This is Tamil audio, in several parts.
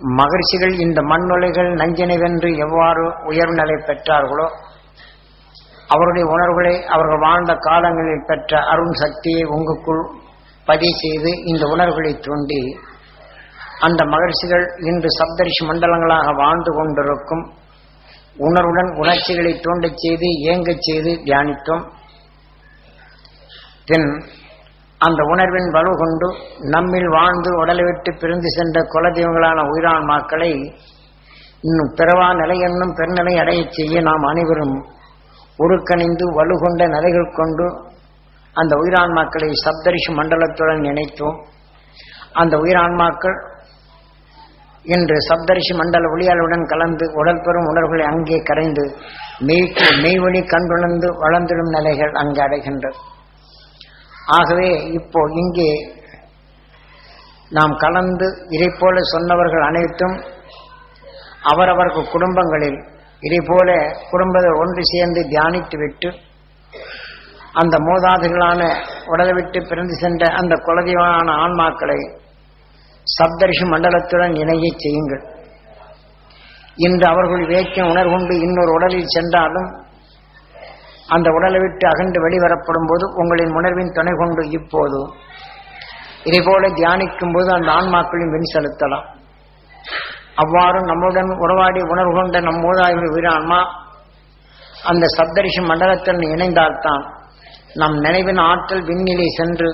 மகிழ்ச்சிகள் இந்த மண்ணுலைகள் நஞ்சினை வென்று எவ்வாறு உயர்நிலை பெற்றார்களோ அவருடைய உணர்வுகளை அவர்கள் வாழ்ந்த காலங்களில் பெற்ற அருண் சக்தியை உங்களுக்குள் பதிவு செய்து இந்த உணர்வுகளை தூண்டி அந்த மகிழ்ச்சிகள் இன்று சப்தரிஷி மண்டலங்களாக வாழ்ந்து கொண்டிருக்கும் உணர்வுடன் உணர்ச்சிகளை தூண்டச் செய்து இயங்கச் செய்து தியானித்தோம். பின் அந்த உணர்வின் வலு கொண்டு நம்மில் வாழ்ந்து உடலை விட்டு பிரிந்து சென்ற குலதெய்வங்களான உயிரான்மாக்களை இன்னும் பிறவா நிலை என்னும் பெருநிலை அடையச் செய்ய நாம் அனைவரும் உருக்கணிந்து வலுகொண்ட நிலைகள் கொண்டு அந்த உயிரான்மாக்களை சப்தரிஷி மண்டலத்துடன் இணைத்தோம். அந்த உயிரான்மாக்கள் இன்று சப்தரிஷி மண்டல ஒளியாளுடன் கலந்து உடல் பெறும் உணர்வுகளை அங்கே கரைந்து மெய்க்கு மெய்வழி கண்டுணர்ந்து வளர்ந்திடும் நிலைகள் அங்கு அடைகின்றது ஆகவே இப்போ இங்கே நாம் கலந்து இதை போல சொன்னவர்கள் அனைத்தும் அவரவர்கள் குடும்பங்களில் இதை போல குடும்பத்தை ஒன்று சேர்ந்து தியானித்து விட்டு அந்த மூதாதைகளான உடலை விட்டு பிறந்து சென்ற அந்த குலதெய்வமான ஆன்மாக்களை சப்தரிஷி மண்டலத்துடன் இணையச் செய்யுங்கள். இன்று அவர்கள் வேக்கம் உணர்கொண்டு இன்னொரு உடலில் சென்றாலும் அந்த உடலை விட்டு அகன்று வெளிவரப்படும் போது உங்களின் உணர்வின் துணை கொண்டு இப்போது இதேபோல தியானிக்கும் போது அந்த ஆன்மாக்களையும் வின் செலுத்தலாம். அவ்வாறு நம்முடன் உறவாடி உணர்வு கொண்ட நம் மூதாய்கள் வீரான்மா அந்த சப்தரிஷி மண்டலத்துடன் இணைந்தால்தான் நம் நினைவின் ஆற்றல் விண்ணிலை சென்று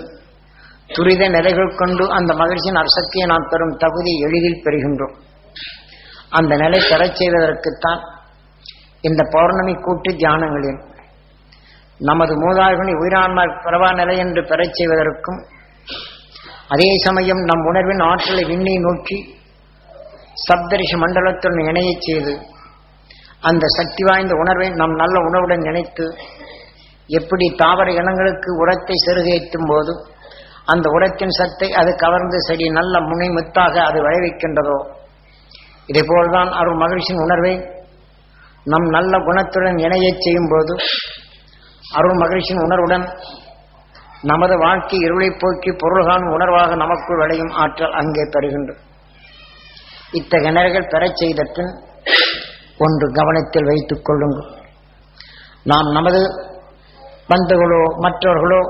துரித நிலைகள் கொண்டு அந்த மகிழ்ச்சியின் அரசக்தியை நாம் பெறும் தகுதி எளிதில் பெறுகின்றோம். அந்த நிலை பெறச் செய்வதற்குத்தான் இந்த பௌர்ணமி கூட்டு தியானங்களின் நமது மூதாதைகளை உயிரான்மா பிரபா நிலை என்று பெறச் செய்வதற்கும் அதே சமயம் நம் உணர்வின் ஆற்றலை விண்ணை நோக்கி சப்தரிஷி மண்டலத்துடன் இணையச் செய்து அந்த சக்தி வாய்ந்த உணர்வை நம் நல்ல உணவுடன் இணைத்து எப்படி தாவர இனங்களுக்கு உரத்தை செருகேற்றும் போது அந்த உரத்தின் சத்தை அது கவர்ந்து செடி நல்ல முனை முத்தாக அது விளைவிக்கின்றதோ? இதேபோல்தான் அருள் மகிழ்ச்சியின் உணர்வை நம் நல்ல குணத்துடன் இணையச் செய்யும் போது அருள் மகிழ்ச்சியின் உணர்வுடன் நமது வாழ்க்கை இருளை போக்கி பொருள்காணும் உணர்வாக நமக்குள் விளையும் ஆற்றல் அங்கே பெறுகின்றது இத்தகைய நிலைகள் பெறச் செய்த பின் ஒன்று கவனத்தில் வைத்துக் கொள்ளுங்கள். நாம் நமது பந்துகளோ மற்றவர்களோ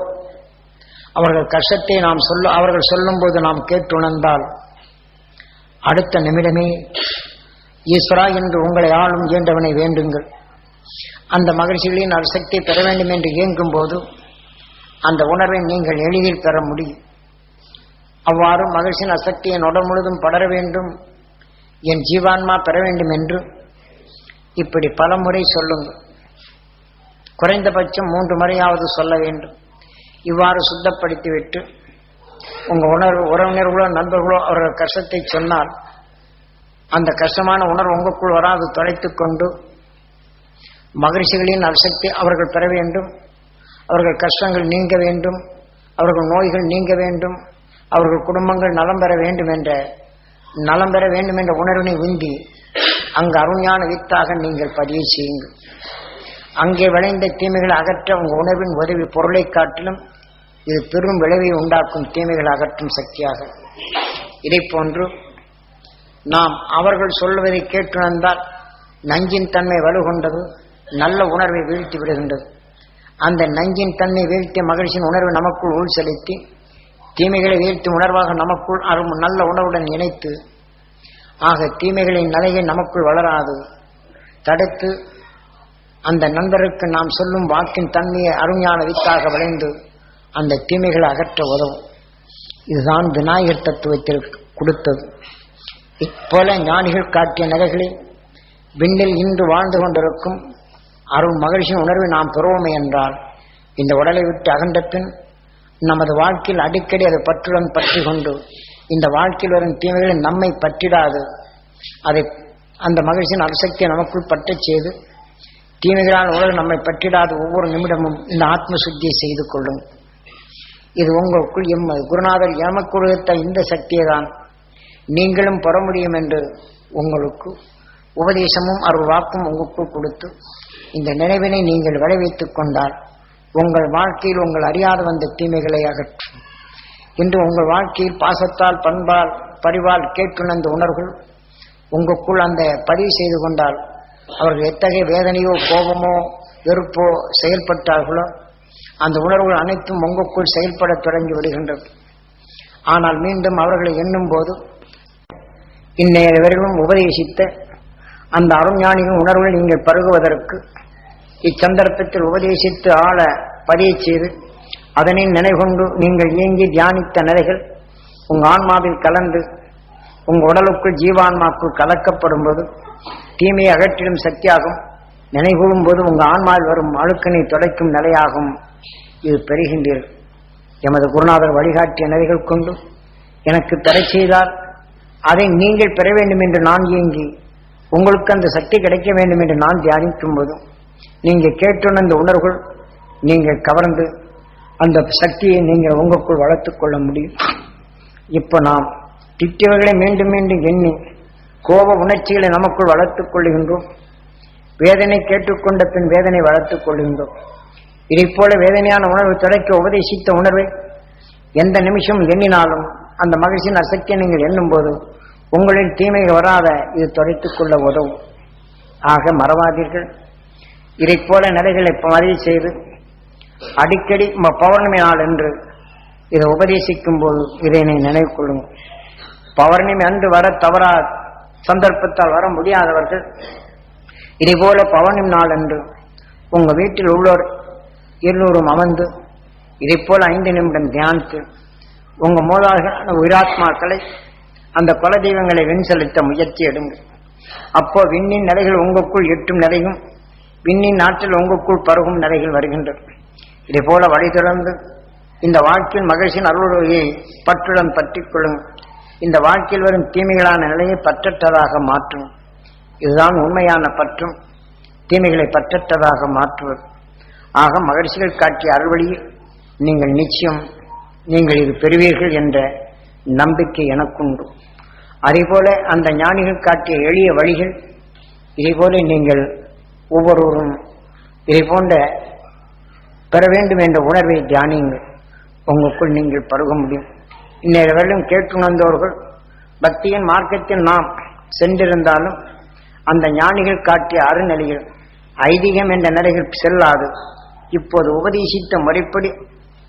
அவர்கள் கஷ்டத்தை நாம் சொல்ல அவர்கள் சொல்லும்போது நாம் கேட்டுணர்ந்தால் அடுத்த நிமிடமே ஈஸ்வரா என்று உங்களை ஆளும் இயன்றவனை வேண்டுங்கள். அந்த மகிழ்ச்சிகளின் சக்தி பெற வேண்டும் என்று இயங்கும் போது அந்த உணர்வை நீங்கள் எளிதில் பெற முடியும். அவ்வாறு மகிழ்ச்சியின் அசக்தி என் உடல் முழுதும் படர வேண்டும். என் ஜீவான்மா பெற வேண்டும் என்று இப்படி பல முறை சொல்லுங்கள். குறைந்தபட்சம் மூன்று முறையாவது சொல்ல வேண்டும். இவ்வாறு சுத்தப்படுத்திவிட்டு உங்க உணர்வு உறவினர்களோ நண்பர்களோ அவர்கள் கஷ்டத்தை சொன்னால் அந்த கஷ்டமான உணர்வு உங்களுக்குள் வராது தொலைத்துக் கொண்டு மகிழ்ச்சிகளின் அசக்தி அவர்கள் பெற வேண்டும். அவர்கள் கஷ்டங்கள் நீங்க வேண்டும். அவர்கள் நோய்கள் நீங்க வேண்டும். அவர்கள் குடும்பங்கள் நலம் பெற வேண்டும் என்ற நலம் பெற வேண்டும் என்ற உணர்வினை உந்தி அங்கு அருஞான வித்தாக நீங்கள் பதிவு செய்யுங்கள். அங்கே விளைந்த தீமைகளை அகற்ற உங்கள் உணர்வின் உதவி பொருளை காட்டிலும் இது பெரும் விளைவை உண்டாக்கும் தீமைகளை அகற்றும் சக்தியாக. இதை போன்று நாம் அவர்கள் சொல்வதை கேட்டுணர்ந்தால் நஞ்சின் தன்மை வலுகொண்டது நல்ல உணர்வை வீழ்த்தி விடுகின்றது. அந்த நஞ்சின் தன்மை வீழ்த்திய மகிழ்ச்சியின் உணர்வை நமக்குள் உள் செலுத்தி தீமைகளை வீழ்த்தும் உணர்வாக நமக்குள் அரும் நல்ல உணர்வுடன் இணைத்து ஆக தீமைகளின் நிலையை நமக்குள் வளராது. தடுத்து அந்த நண்பருக்கு நாம் சொல்லும் வாக்கின் தன்மையை அருஞான வித்தாக விளைந்து அந்த தீமைகளை அகற்ற உதவும். இதுதான் விநாயகர் தத்துவத்தில் கொடுத்தது. இப்போல ஞானிகள் காட்டிய நிலைகளில் விண்ணில் இன்று வாழ்ந்து கொண்டிருக்கும் அருள் மகிழ்ச்சியின் உணர்வை நாம் பெறுவோமே என்றால் இந்த உடலை விட்டு அகன்ற பின் நமது வாழ்க்கையில் அடிக்கடி அதை பற்றுடன் பற்றி கொண்டு இந்த வாழ்க்கையில் வரும் தீமைகளை நம்மை பற்றிடாது. அதை அந்த மகிழ்ச்சியின் அரசக்தியை நமக்குள் பற்றச் செய்து தீமைகளால் உலகம் நம்மை பற்றிடாது ஒவ்வொரு நிமிடமும் இந்த ஆத்ம சுத்தியை செய்து கொள்ளும். இது உங்களுக்குள் எம் குருநாதர் எமக்கு கொடுத்த இந்த சக்தியை தான் நீங்களும் பெற முடியும் என்று உங்களுக்கு உபதேசமும் அருள் வாக்கும் உங்களுக்குள் கொடுத்து இந்த நினைவினை நீங்கள் விளைவித்துக் கொண்டால் உங்கள் வாழ்க்கையில் உங்கள் அறியாத வந்த தீமைகளை அகற்றும். இன்று உங்கள் வாழ்க்கையில் பாசத்தால் பண்பால் பரிவால் கேட்டுணர்ந்த உணர்வுகள் உங்களுக்குள் அந்த பதிவு செய்து கொண்டால் அவர்கள் எத்தகைய வேதனையோ கோபமோ வெறுப்போ செயல்பட்டார்களோ அந்த உணர்வுகள் அனைத்தும் உங்களுக்குள் செயல்பட தொடங்கி விடுகின்றது. ஆனால் மீண்டும் அவர்களை எண்ணும் போது இந்நேர வரையிலும் உபதேசித்த அந்த அருஞானியின் உணர்வுகள் நீங்கள் பருகுவதற்கு இச்சந்தர்ப்பத்தில் உபதேசித்து ஆள பதிய செய்து அதனை நினைகொண்டு நீங்கள் இயங்கி தியானித்த நிலைகள் உங்க ஆன்மாவில் கலந்து உங்க உடலுக்குள் ஜீவான்மாக்குள் கலக்கப்படும் போது தீமையை அகற்றிடும் சக்தியாகும். நினைகூடும் போது உங்க ஆன்மாவில் வரும் அழுக்கனை துடைக்கும் நிலையாகும். இது பெறுகின்றீர்கள் எமது குருநாதர் வழிகாட்டிய நிலைகள் கொண்டு எனக்கு தடை செய்தால் அதை நீங்கள் பெற வேண்டும் என்று நான் இயங்கி உங்களுக்கு அந்த சக்தி கிடைக்க வேண்டும் என்று நான் தியானிக்கும் போதும் நீங்கள் கேட்டுன அந்த உணர்வுகள் நீங்கள் கவர்ந்து அந்த சக்தியை நீங்கள் உங்களுக்குள் வளர்த்து கொள்ள முடியும். இப்போ நாம் திட்டவர்களை மீண்டும் மீண்டும் எண்ணி கோப உணர்ச்சிகளை நமக்குள் வளர்த்துக் கொள்கின்றோம். வேதனை கேட்டுக்கொண்ட பின் வேதனை வளர்த்துக் கொள்கின்றோம். இதை போல வேதனையான உணர்வு தொடக்க உபதேசித்த உணர்வை எந்த நிமிஷம் எண்ணினாலும் அந்த மகிழ்ச்சியின் அசக்தியை நீங்கள் எண்ணும் போது உங்களின் தீமைகள் வராத இது துடைத்துக் கொள்ள உதவும். ஆக மறவாதீர்கள். இதைப் போல நிலைகளை பதிவு செய்து அடிக்கடி ம- பௌர்ணமி நாள் என்று இதை உபதேசிக்கும் போது இதை நீ நினைவு கொள்ளுங்கள். பௌர்ணமி அன்று வர தவறா சந்தர்ப்பத்தால் வர முடியாதவர்கள் இதே போல பௌர்ணமி நாள் அன்று உங்கள் வீட்டில் உள்ளோர் எல்லோரும் அமர்ந்து இதைப் போல ஐந்து நிமிடம் தியானித்து உங்கள் மூலாக உயிராத்மாக்களை அந்த குல தெய்வங்களை விண் செலுத்த முயற்சி எடுங்கள். அப்போ விண்ணின் நிலைகள் உங்களுக்குள் எட்டும் நிலையும் விண்ணின் நாட்டில் உங்களுக்குள் பருகும் நிலைகள் வருகின்றது இதே போல வழி தொடர்ந்து இந்த வாழ்க்கையில் மகிழ்ச்சியின் அருளுரையை பற்றுடன் பற்றி கொள்ளும் இந்த வாழ்க்கையில் வரும் தீமைகளான நிலையை பற்றற்றதாக மாற்றும். இதுதான் உண்மையான பற்றும். தீமைகளை பற்றற்றதாக மாற்றுவது. ஆக மகிழ்ச்சிகள் காட்டிய அறுவழியில் நீங்கள் நிச்சயம் நீங்கள் இது பெறுவீர்கள் என்ற நம்பிக்கை எனக்குண்டு. அதேபோல அந்த ஞானிகள் காட்டிய எளிய வழிகள் இதேபோல நீங்கள் ஒவ்வொருவரும் இதை போன்ற பெற வேண்டும் என்ற உணர்வை தியானியுங்கள். உங்களுக்குள் நீங்கள் பருக முடியும். இன்றைய வரையிலும் கேட்டுணர்ந்தவர்கள் பக்தியின் மார்க்கத்தில் நாம் சென்றிருந்தாலும் அந்த ஞானிகள் காட்டிய அறநிலைகள் ஐதீகம் என்ற நிலைகள் செல்லாது. இப்போது உபதேசித்த முறைப்படி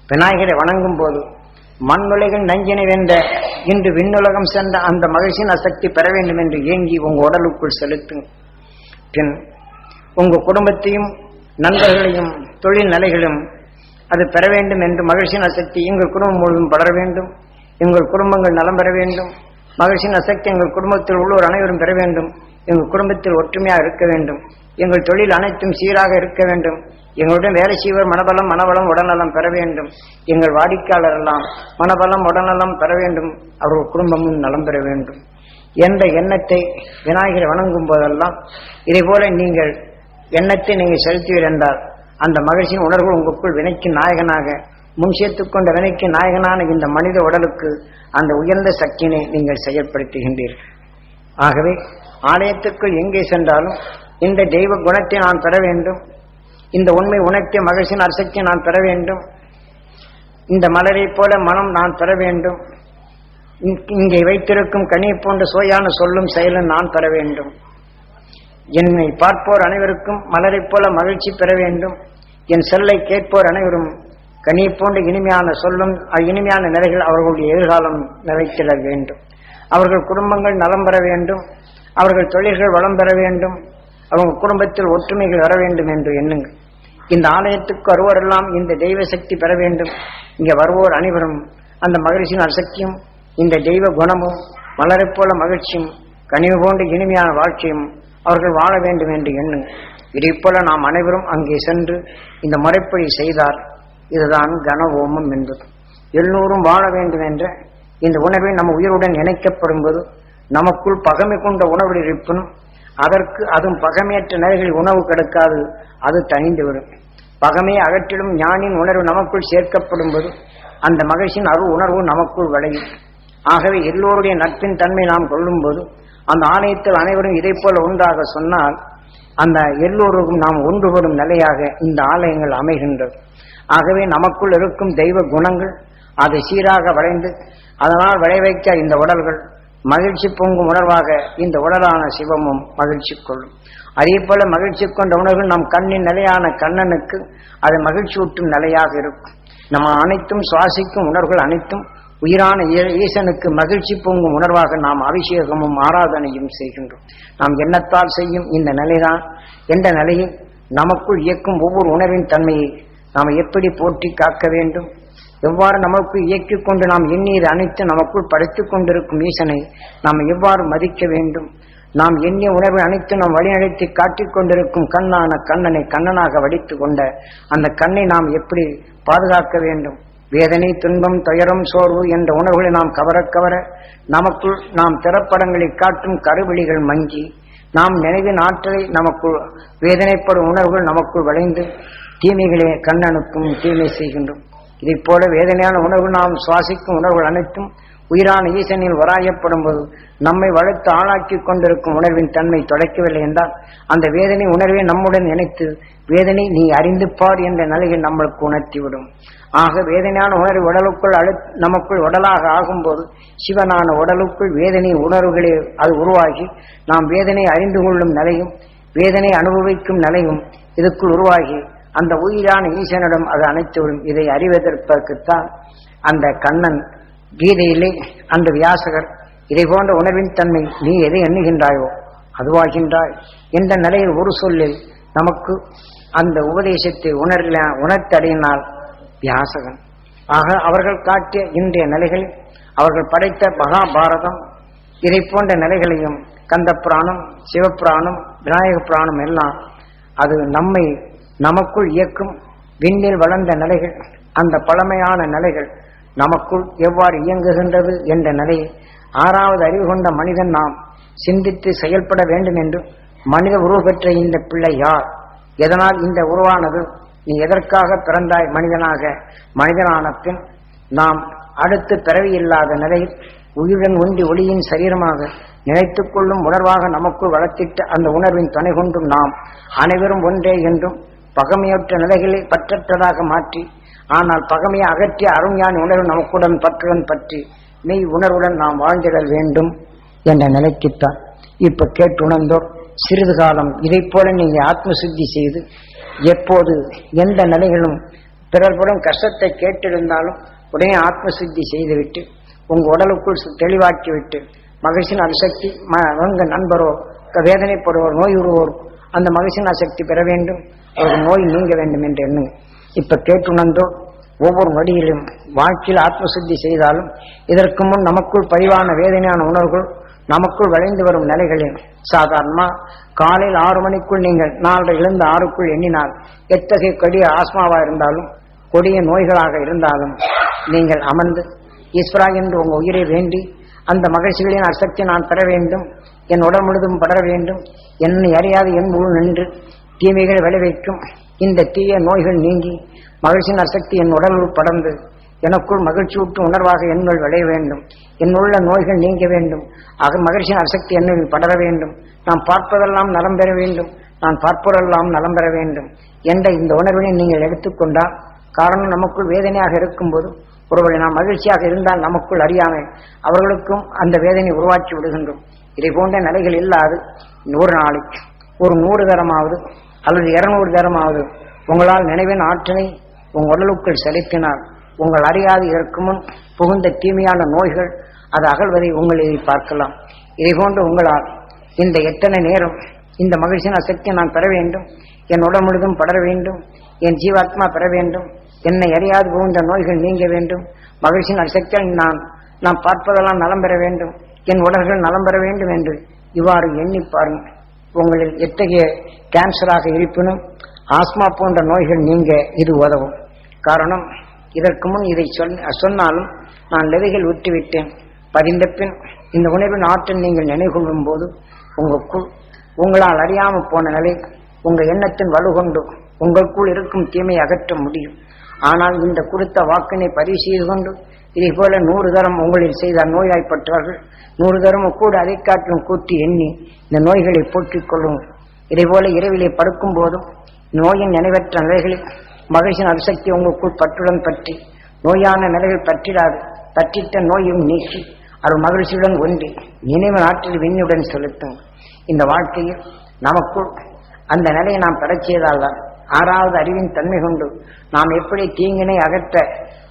விநாயகரை வணங்கும் போது மண்ணுலகில் நஞ்சினை வென்ற இன்று விண்ணுலகம் சென்ற அந்த மகிழ்ச்சியின் அசக்தி பெற வேண்டும் என்று ஏங்கி உங்க உடலுக்குள் செலுத்துங்க பின் உங்க குடும்பத்தையும் நண்பர்களையும் தொழில் நிலைகளும் அது பெற வேண்டும் என்று மகிழ்ச்சியின் அசக்தி எங்கள் குடும்பம் முழுவதும் பலர வேண்டும். எங்கள் குடும்பங்கள் நலம் பெற வேண்டும். மகிழ்ச்சியின் அசக்தி எங்கள் குடும்பத்தில் உள்ளோர் அனைவரும் பெற வேண்டும். எங்கள் குடும்பத்தில் ஒற்றுமையாக இருக்க வேண்டும். எங்கள் தொழில் அனைத்தும் சீராக இருக்க வேண்டும். எங்களுடன் வேலை செய்வர் மனபலம் மனவளம் உடல்நலம் பெற வேண்டும். எங்கள் வாடிக்கையாளர் எல்லாம் மனபலம் உடல்நலம் பெற வேண்டும். அவர்கள் குடும்பமும் நலம் பெற வேண்டும். என்ற எண்ணத்தை விநாயகரை வணங்கும் போதெல்லாம் இதே போல நீங்கள் எண்ணத்தை நீங்கள் செலுத்துவீர் என்றால் அந்த மகிழ்ச்சியின் உணர்வு உங்களுக்குள் வினைக்கு நாயகனாக முன் கொண்ட வினைக்கு நாயகனான இந்த மனித உடலுக்கு அந்த உயர்ந்த சக்தியினை நீங்கள் செயல்படுத்துகின்றீர்கள் ஆகவே ஆலயத்துக்குள் எங்கே சென்றாலும் இந்த தெய்வ குணத்தை நான் பெற வேண்டும். இந்த உண்மை உணர்த்திய மகிழ்ச்சியின் அரசக்தியை நான் பெற வேண்டும். இந்த மலரைப் போல மனம் நான் பெற வேண்டும். இங்- இங்கே வைத்திருக்கும் கனி போன்ற சுவையான சொல்லும் செயலும் நான் பெற வேண்டும். என்னை பார்ப்போர் அனைவருக்கும் மலரைப் போல மகிழ்ச்சி பெற வேண்டும். என் செல்லை கேட்போர் அனைவரும் கனி போன்ற இனிமையான சொல்லும் இனிமையான நிலைகள் அவர்களுடைய எதிர்காலம் நிலைத்திட வேண்டும். அவர்கள் குடும்பங்கள் நலம் பெற வேண்டும். அவர்கள் தொழில்கள் வளம் பெற வேண்டும். அவங்க குடும்பத்தில் ஒற்றுமைகள் வர வேண்டும் என்று எண்ணுங்கள். இந்த ஆலயத்துக்கு வருவோரெல்லாம் இந்த தெய்வ சக்தி பெற வேண்டும். இங்கே வருவோர் அனைவரும் அந்த மகிழ்ச்சியின் அசக்தியும் இந்த தெய்வ குணமும் மலரைப் போல மகிழ்ச்சியும் கனிவு போன்ற இனிமையான வாழ்க்கையும் அவர்கள் வாழ வேண்டும் என்று எண்ணுங்கள். இதைப் போல நாம் அனைவரும் அங்கே சென்று இந்த முறைப்படி செய்தார் இதுதான் கன ஓமம் என்பது. எல்லோரும் வாழ வேண்டும் என்ற இந்த உணவை நம்ம உயிருடன் இணைக்கப்படும் போது நமக்குள் பகமை கொண்ட உணவு இருப்பினும் அதற்கு அதுவும் பகமையற்ற நிலைகளில் உணவு கிடைக்காது. அது தணிந்துவிடும் பகமையை அகற்றிடும் ஞானின் உணர்வு நமக்குள் சேர்க்கப்படும் போது அந்த மகிழ்ச்சியின் அருள் உணர்வு நமக்குள் விளையும். ஆகவே எல்லோருடைய நட்பின் தன்மை நாம் கொள்ளும்போது அந்த ஆலயத்தில் அனைவரும் இதைப் போல ஒன்றாக சொன்னால் அந்த எல்லோருக்கும் நாம் ஒன்றுபடும் நிலையாக இந்த ஆலயங்கள் அமைகின்றது. ஆகவே நமக்குள் இருக்கும் தெய்வ குணங்கள் அது சீராக வளைந்து அதனால் விளைவைக்க இந்த உடல்கள் மகிழ்ச்சி பொங்கும் உணர்வாக இந்த உடலான சிவமும் மகிழ்ச்சி கொள்ளும். அதே போல மகிழ்ச்சி கொண்ட உணர்வு நம் கண்ணின் நிலையான கண்ணனுக்கு அது மகிழ்ச்சி ஊட்டும் நிலையாக இருக்கும். நம்ம அனைத்தும் சுவாசிக்கும் உணர்வுகள் அனைத்தும் உயிரான ஈசனுக்கு மகிழ்ச்சி பொங்கும் உணர்வாக நாம் அபிஷேகமும் ஆராதனையும் செய்கின்றோம். நாம் எண்ணத்தால் செய்யும் இந்த நிலைதான்? எந்த நிலையில் நமக்குள் இயக்கும் ஒவ்வொரு உணர்வின் தன்மையை நாம் எப்படி போற்றி காக்க வேண்டும்? எவ்வாறு நமக்கு இயக்கிக் கொண்டு நாம் எண்ணீர் அனைத்து நமக்குள் படைத்துக் கொண்டிருக்கும் ஈசனை நாம் எவ்வாறு மதிக்க வேண்டும்? நாம் எண்ணிய உணர்வு அனைத்து நாம் வழிநடத்தி காட்டிக் கொண்டிருக்கும் கண்ணான கண்ணனை கண்ணனாக வடித்து கொண்ட அந்த கண்ணை நாம் எப்படி பாதுகாக்க வேண்டும்? வேதனை துன்பம் துயரம் சோர்வு என்ற உணர்வுகளை நாம் கவர கவர நமக்குள் நாம் திறப்படங்களை காட்டும் கருவிழிகள் மங்கி நாம் நினைவின் ஆற்றலை நமக்குள் வேதனைப்படும் உணர்வுகள் நமக்குள் வளைந்து தீமைகளே கண்ணனுக்கும் தீமை செய்கின்றோம். இதைப் போல வேதனையான உணர்வு நாம் சுவாசிக்கும் உணர்வுகள் அனைத்தும் உயிரான ஈசனில் வராயப்படும் போது நம்மை வளர்த்து ஆளாக்கி கொண்டிருக்கும் உணர்வின் தன்மை தொலைக்கவில்லை என்றால் அந்த வேதனை உணர்வை நம்முடன் இணைத்து வேதனை நீ அறிந்து பார் என்ற நிலையை நம்மளுக்கு உணர்த்திவிடும். ஆக வேதனையான உணர்வு உடலுக்குள் அழு நமக்குள் உடலாக ஆகும்போது சிவனான உடலுக்குள் வேதனை உணர்வுகளே அது உருவாகி நாம் வேதனை அறிந்து கொள்ளும் நிலையும் வேதனை அனுபவிக்கும் நிலையும் இதுக்குள் உருவாகி அந்த உயிரான ஈசனிடம் அது அனைத்துவிடும். இதை அறிவதற்குத்தான் அந்த கண்ணன் கீதையிலே அந்த வியாசகர் இதை போன்ற உணர்வின் தன்மை நீ எதை எண்ணுகின்றாயோ அதுவாகின்றாய். என்ற நிலையில் ஒரு சொல்லில் நமக்கு அந்த உபதேசத்தை உணர்ல உணர்த்தடையினால் வியாசகன். ஆக அவர்கள் காட்டிய இன்றைய நிலைகள் அவர்கள் படைத்த மகாபாரதம் இதை போன்ற நிலைகளையும் கந்த புராணம் சிவபுராணம் விநாயக புராணம் எல்லாம் அது நம்மை நமக்குள் இயக்கும் விண்ணில் வளர்ந்த நிலைகள் அந்த பழமையான நிலைகள் நமக்குள் எவ்வாறு இயங்குகின்றது என்ற நிலையை ஆறாவது அறிவு கொண்ட மனிதன் நாம் சிந்தித்து செயல்பட வேண்டும் என்று மனித உருவ பெற்ற இந்த பிள்ளை யார்? எதனால் இந்த உருவானது? நீ எதற்காக பிறந்தாய் மனிதனாக? மனிதனான பின் நாம் அடுத்து பிறவி இல்லாத நிலையில் உயிருடன் ஒன்றி ஒளியின் சரீரமாக நினைத்துக் கொள்ளும் உணர்வாக நமக்குள் வளர்த்திட்ட அந்த உணர்வின் துணை கொண்டும் நாம் அனைவரும் ஒன்றே என்றும் பகமையற்ற நிலைகளை பற்றற்றதாக மாற்றி ஆனால் பகமையை அகற்றிய அருமையான உணர்வு நமக்குடன் பற்றுடன் பற்றி மெய் உணர்வுடன் நாம் வாழ்ந்திடல் வேண்டும் என்ற நிலைக்குத்தான் இப்ப கேட்டுணர்ந்தோர் சிறிது காலம் இதை போல நீங்க ஆத்ம சுத்தி செய்து எப்போது எந்த நிலைகளும் பிறர்புடன் கஷ்டத்தை கேட்டிருந்தாலும் உடனே ஆத்ம சுத்தி செய்துவிட்டு உங்க உடலுக்குள் தெளிவாக்கிவிட்டு மகிழ்ச்சியின் அசக்தி உங்க நண்பரோ வேதனைப்படுவோர் நோய் உருவோர் அந்த மகிழ்ச்சியின் அசக்தி பெற வேண்டும். அவருக்கு நோய் நீங்க வேண்டும் என்று எண்ணுங்க இப்ப கேட்டுணர்ந்தோ ஒவ்வொரு வழியிலும் வாழ்க்கையில் ஆத்மசுத்தி செய்தாலும் இதற்கு முன் நமக்குள் பதிவான வேதனையான உணர்வுகள் நமக்குள் விளைந்து வரும் நிலைகளில் சாதாரணமா காலையில் ஆறு மணிக்குள் நீங்கள் நாலரை இழந்து ஆறுக்குள் எண்ணினால் எத்தகைய கொடிய ஆஸ்மாவா இருந்தாலும் கொடிய நோய்களாக இருந்தாலும் நீங்கள் அமர்ந்து ஈஸ்வரா என்று உங்க உயிரை வேண்டி அந்த மகிழ்ச்சிகளின் அசக்தி நான் பெற வேண்டும் என் உடல் முழுதும் படர வேண்டும் என்னை அறியாது என் முழு நின்று தீமைகள் விளைவிக்கும். இந்த தீய நோய்கள் நீங்கி மகிழ்ச்சியின் அசக்தி என் உடலுள் படர்ந்து எனக்குள் மகிழ்ச்சியூட்டும் உணர்வாக என்னுள் விளைய வேண்டும். என்னுள்ள நோய்கள் நீங்க வேண்டும். ஆக மகிழ்ச்சியின் அசக்தி என்னுள் படர வேண்டும். நான் பார்ப்பதெல்லாம் நலம் பெற வேண்டும். நான் பார்ப்பதெல்லாம் நலம் பெற வேண்டும் என்ற இந்த உணர்வினை நீங்கள் எடுத்துக்கொண்டால் காரணம் நமக்குள் வேதனையாக இருக்கும்போது ஒருவரை நாம் மகிழ்ச்சியாக இருந்தால் நமக்குள் அறியாமல் அவர்களுக்கும் அந்த வேதனை உருவாக்கி விடுகின்றோம் இதை போன்ற நிலைகள் இல்லாது நூறு நாளைக்கு. ஒரு நூறு தரமாவது அல்லது இருநூறு தரமாவது உங்களால் நினைவின் ஆற்றலை உங்கள் உடலுக்குள் செலுத்தினால் உங்கள் அறியாது இதற்கு முன் புகுந்த தீமையான நோய்கள் அது அகழ்வதை உங்களை பார்க்கலாம். இதை போன்று உங்களால் இந்த எத்தனை நேரம் இந்த மகிழ்ச்சியின் அசக்தியை நான் பெற வேண்டும்? என் உடல் முழுதும் படர வேண்டும்? என் ஜீவாத்மா பெற வேண்டும்? என்னை அறியாது புகுந்த நோய்கள் நீங்க வேண்டும்? மகிழ்ச்சியின் அசக்தியை நான் நான் பார்ப்பதெல்லாம் நலம் பெற வேண்டும்? என் உடல்கள் நலம் பெற வேண்டும் என்று இவ்வாறு எண்ணி பாருங்கள். உங்களில் எத்தகைய கேன்சராக இருப்பினும் ஆஸ்மா போன்ற நோய்கள் நீங்க இது உதவும். காரணம் இதற்கு முன் இதை சொன்ன சொன்னாலும் நான் லெவைகள் விட்டுவிட்டேன். பதிந்த பின் இந்த உணர்வின் ஆற்றல் நீங்கள் நினைவுகொள்ளும் போது உங்களுக்குள் உங்களால் அறியாமல் போன நிலை உங்கள் எண்ணத்தின் வலுகொண்டு உங்களுக்குள் இருக்கும் தீமையை அகற்ற முடியும். ஆனால் இந்த குறித்த வாக்கினை பதிவு செய்து கொண்டு இதை போல நூறு தரம் உங்களில் செய்த நோயாய்ப்பற்றார்கள் நூறு தரம் கூட அதை காட்டிலும் கூட்டி எண்ணி இந்த நோய்களை போற்றிக் கொள்ளும் இதை போல இரவிலே படுக்கும் போதும் நோயின் நினைவற்ற நிலைகளில் மகிழ்ச்சியின் அரிசக்தி உங்களுக்குள் பற்றுடன் பற்றி நோயான நிலைகள் பற்றிடாது. பற்றிட்ட நோயும் நீக்கி அவர் மகிழ்ச்சியுடன் ஒன்றி நினைவு நாட்டில் விண்ணுடன் செலுத்தும் இந்த வாழ்க்கையில் நமக்குள் அந்த நிலையை நாம் பெறச் செய்தால்தான் ஆறாவது அறிவின் தன்மை கொண்டு நாம் எப்படி தீங்கினை அகற்ற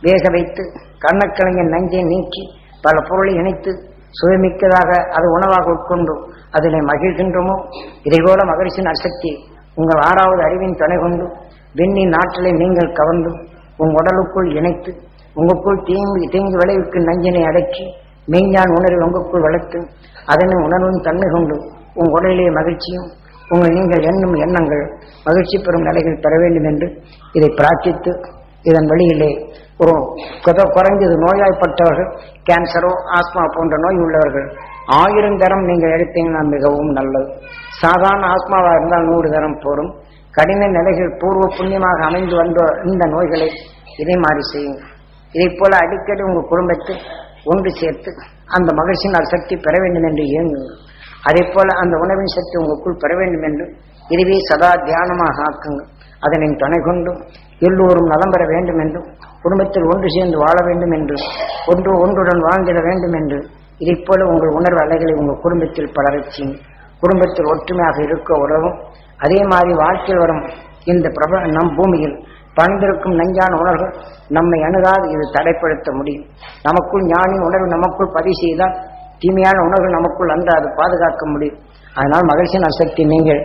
வேக வைத்து கண்ணக்கலைஞன் நஞ்சை நீக்கி பல பொருளை இணைத்து சுயமிக்கதாக அது உணவாக உட்கொண்டு அதிலே மகிழ்கின்றோமோ? இதைபோல மகிழ்ச்சியின் அசக்தி உங்கள் ஆறாவது அறிவின் துணை கொண்டு விண்ணின் ஆற்றலை நீங்கள் கவர்ந்து உங்கள் உடலுக்குள் இணைத்து உங்களுக்குள் தீங்கு தீங்கு விளைவிக்கும் நஞ்சினை அடக்கி மெய்ஞான் உணர்வை உங்களுக்குள் வளர்த்து அதனை உணர்வும் தன்மை கொண்டு உங்கள் உடலிலே மகிழ்ச்சியும் உங்கள் நீங்கள் எண்ணும் எண்ணங்கள் மகிழ்ச்சி பெறும் நிலைகள் பெற வேண்டும் என்று இதை பிரார்த்தித்து இதன் வழியிலே ஒரு குத குறைந்தது நோயாய்ப்பட்டவர்கள் கேன்சரோ ஆஸ்மா போன்ற நோய் உள்ளவர்கள் ஆயிரம் தரம் நீங்கள் எடுத்தீங்கன்னா மிகவும் நல்லது. சாதாரண ஆஸ்மாவாக இருந்தால் நூறு தரம் போரும் கடின நிலைகள் பூர்வ புண்ணியமாக அமைந்து வந்த இந்த நோய்களை இதே மாதிரி செய்யுங்க. இதைப் போல அடிக்கடி உங்கள் குடும்பத்தில் ஒன்று சேர்த்து அந்த மகிழ்ச்சியின் சக்தி பெற வேண்டும் என்று இயங்குங்கள் அதே போல அந்த உணவின் சக்தி உங்களுக்குள் பெற வேண்டும் என்று இதுவே சதா தியானமாக ஆக்குங்கள் அதனை துணை கொண்டும் எல்லோரும் நலம் பெற வேண்டும் என்றும் குடும்பத்தில் ஒன்று சேர்ந்து வாழ வேண்டும் என்று ஒன்று ஒன்றுடன் வாழ்ந்திட வேண்டும் என்று இதைப் போல உங்கள் உணர்வு அலைகளை உங்கள் குடும்பத்தில் பலரச் குடும்பத்தில் ஒற்றுமையாக இருக்க உறவும் அதே மாதிரி வாழ்க்கையில் வரும் இந்த பிரப நம் பூமியில் பணிந்திருக்கும் நஞ்சான உணர்வு நம்மை அணுகாது இது தடைப்படுத்த முடியும். நமக்குள் ஞானி உணர்வு நமக்குள் பதிவு செய்தால் தீமையான உணர்வு நமக்குள் அந்த அது பாதுகாக்க முடியும். அதனால் மகிழ்ச்சியின் அசக்தி நீங்கள்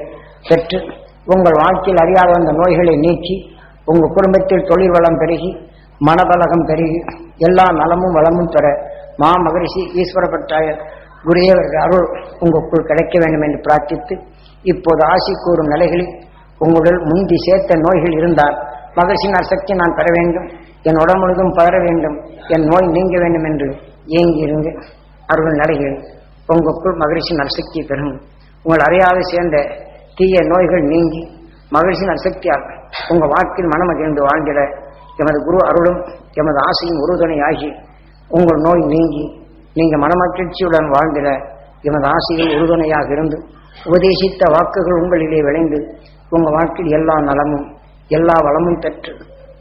பெற்று உங்கள் வாழ்க்கையில் அறியாத வந்த நோய்களை நீக்கி உங்கள் குடும்பத்தில் தொழில் வளம் பெருகி மனபலகம் பெருகி எல்லா நலமும் வளமும் பெற மா மகரிஷி ஈஸ்வரப்பட்டாய குருதேவர்கள் அருள் உங்களுக்குள் கிடைக்க வேண்டும் என்று பிரார்த்தித்து இப்போது ஆசி கூறும் நிலைகளில் உங்களுடன் முந்தி சேர்த்த நோய்கள் இருந்தால் மகிழ்ச்சியின் அசக்தி நான் பெற வேண்டும் என் உடம்பு முழுதும் பகர வேண்டும் என் நோய் நீங்க வேண்டும் என்று இயங்கியிருந்து இருந்து அருள் நிலைகள் உங்களுக்குள் மகரிஷி அசக்தி பெறும். உங்கள் அறியாது சேர்ந்த தீய நோய்கள் நீங்கி மகிழ்ச்சியின் அசக்தியால் உங்கள் வாழ்க்கையில் மனமகிழ்ந்து வாழ்ந்திட எமது குரு அருளும் எமது ஆசையும் உறுதுணை ஆகி உங்கள் நோய் நீங்கி நீங்கள் மனமகிழ்ச்சியுடன் வாழ்ந்திட எமது ஆசையில் உறுதுணையாக இருந்து உபதேசித்த வாக்குகள் உங்களிலே விளைந்து உங்கள் வாழ்க்கையில் எல்லா நலமும் எல்லா வளமும் பெற்று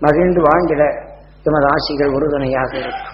மகிழ்ந்து வாழ்ந்திட எமது ஆசைகள் உறுதுணையாக இருக்கும்